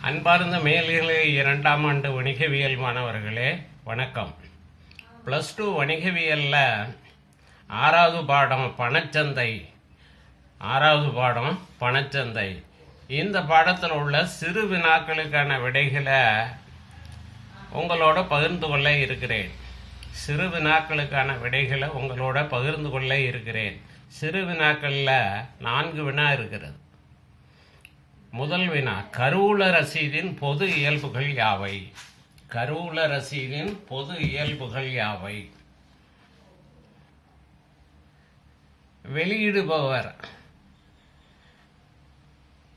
அன்பார்ந்த மேல்நிலை இரண்டாம் ஆண்டு வணிகவியல் மாணவர்களே வணக்கம். ப்ளஸ் டூ வணிகவியலில் ஆறாவது பாடம் பணச்சந்தை. ஆறாவது பாடம் பணச்சந்தை. இந்த பாடத்தில் உள்ள சிறு வினாக்களுக்கான விடைகளை உங்களோட பகிர்ந்து கொள்ள இருக்கிறேன். சிறு வினாக்களுக்கான விடைகளை உங்களோட பகிர்ந்து கொள்ள இருக்கிறேன். சிறு வினாக்களில் நான்கு வினா இருக்கிறது. முதல் வினா கருவூல ரசீதின் பொது இயல்புகள் யாவை? கருவூல ரசீதின் பொது இயல்புகள் யாவை? வெளியிடுபவர்.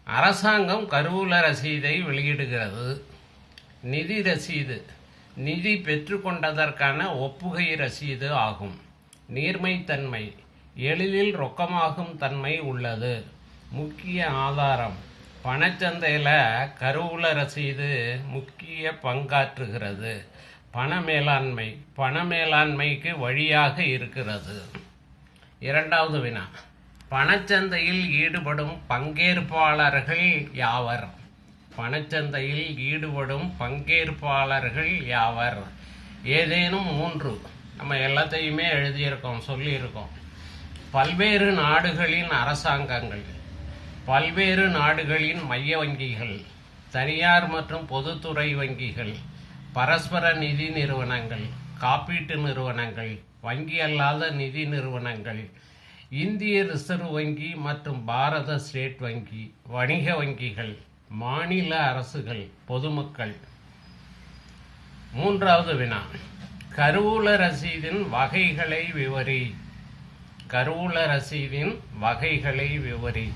அரசாங்கம் கருவூல ரசீதை வெளியிடுகிறது. நிதி ரசீது நிதி பெற்றுக்கொண்டதற்கான ஒப்புகை ரசீது ஆகும். நீர்மைத்தன்மை எளிதில் ரொக்கமாகும் தன்மை உள்ளது. முக்கிய ஆதாரம். பணச்சந்தையில் கருவூல ரசீது முக்கிய பங்காற்றுகிறது. பண மேலாண்மை பண மேலாண்மைக்கு வழியாக இருக்கிறது. இரண்டாவது வினா. பணச்சந்தையில் ஈடுபடும் பங்கேற்பாளர்கள் யாவர்? பணச்சந்தையில் ஈடுபடும் பங்கேற்பாளர்கள் யாவர்? ஏதேனும் மூன்று. நம்ம எல்லாத்தையுமே எழுதியிருக்கோம் சொல்லியிருக்கோம். பல்வேறு நாடுகளின் அரசாங்கங்கள். பல்வேறு நாடுகளின் மைய வங்கிகள் தனியார் மற்றும் பொதுத்துறை வங்கிகள் பரஸ்பர நிதி நிறுவனங்கள் காப்பீட்டு நிறுவனங்கள் வங்கி அல்லாத நிதி நிறுவனங்கள் இந்திய ரிசர்வ் வங்கி மற்றும் பாரத ஸ்டேட் வங்கி வணிக வங்கிகள் மாநில அரசுகள் பொதுமக்கள். மூன்றாவது வினா. கருவூல ரசீதின் வகைகளை விவரி. கருவூல ரசீதின் வகைகளை விவரி.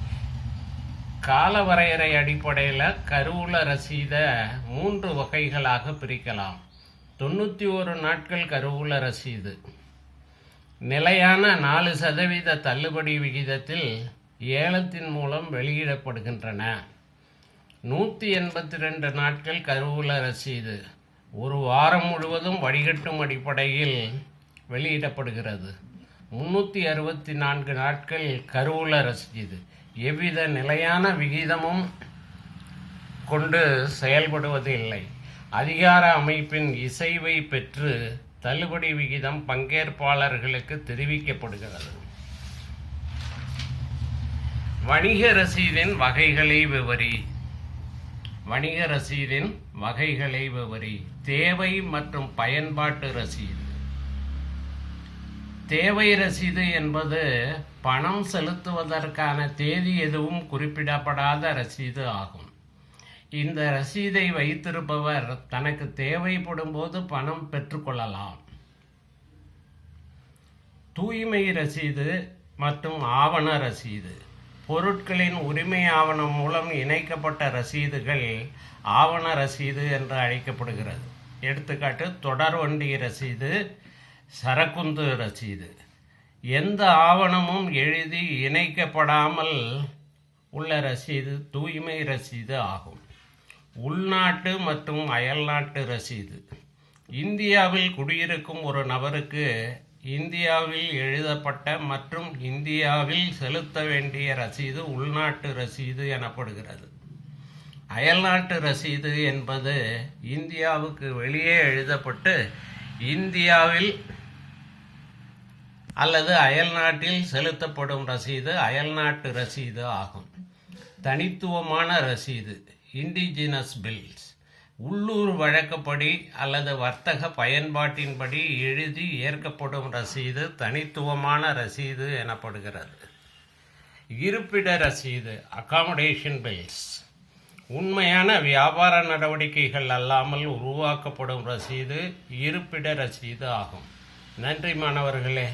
கால வரையறை அடிப்படையில் கருவூல ரசீதை மூன்று வகைகளாக பிரிக்கலாம். தொண்ணூற்றி ஒரு நாட்கள் கருவூல ரசீது. நிலையான நாலு சதவீத தள்ளுபடி விகிதத்தில் ஏலத்தின் மூலம் வெளியிடப்படுகின்றன. நூற்றி எண்பத்தி ரெண்டு நாட்கள் கருவூல ரசீது. ஒரு வாரம் முழுவதும் வடிகட்டும் அடிப்படையில் வெளியிடப்படுகிறது. முன்னூற்றி அறுபத்தி நான்கு நாட்கள் கருவூல ரசீது. எவ்வித நிலையான விகிதமும் கொண்டு செயல்படுவது இல்லை அதிகார அமைப்பின் இசைவை பெற்று தள்ளுபடி விகிதம் பங்கேற்பாளர்களுக்கு தெரிவிக்கப்படுகிறது. வணிக ரசீதின் வகைகளை விவரி. வணிக ரசீதின் வகைகளை விவரி. தேவை மற்றும் பயன்பாட்டு ரசீது. தேவை ரசீது என்பது பணம் செலுத்துவதற்கான தேதி எதுவும் குறிப்பிடப்படாத ரசீது ஆகும். இந்த ரசீதை வைத்திருப்பவர் தனக்கு தேவைப்படும் போது பணம் பெற்றுக்கொள்ளலாம். தூய்மை ரசீது மற்றும் ஆவண ரசீது. பொருட்களின் உரிமை ஆவணம் மூலம் இணைக்கப்பட்ட ரசீதுகள் ஆவண ரசீது என்று அழைக்கப்படுகிறது. எடுத்துக்காட்டு தொடர் வண்டி ரசீது சரக்குந்து ரசீது. எந்த ஆவணமும் எழுதி இணைக்கப்படாமல் உள்ள ரசீது தூய்மை ரசீது ஆகும். உள்நாட்டு மற்றும் அயல்நாட்டு ரசீது. இந்தியாவில் குடியிருக்கும் ஒரு நபருக்கு இந்தியாவில் எழுதப்பட்ட மற்றும் இந்தியாவில் செலுத்த வேண்டிய ரசீது உள்நாட்டு ரசீது எனப்படுகிறது. அயல்நாட்டு ரசீது என்பது இந்தியாவுக்கு வெளியே எழுதப்பட்டு இந்தியாவில் அல்லது அயல்நாட்டில் செலுத்தப்படும் ரசீது அயல்நாட்டு ரசீது ஆகும். தனித்துவமான ரசீது இண்டிஜினஸ் பில்ஸ் உள்ளூர் வழக்கப்படி அல்லது வர்த்தக பயன்பாட்டின்படி எழுதி ஏற்கப்படும் ரசீது தனித்துவமான ரசீது எனப்படுகிறது. இருப்பிட ரசீது அகாமடேஷன் பில்ஸ் உண்மையான வியாபார நடவடிக்கைகள் அல்லாமல் உருவாக்கப்படும் ரசீது இருப்பிட ரசீது ஆகும். நன்றி மாணவர்களே.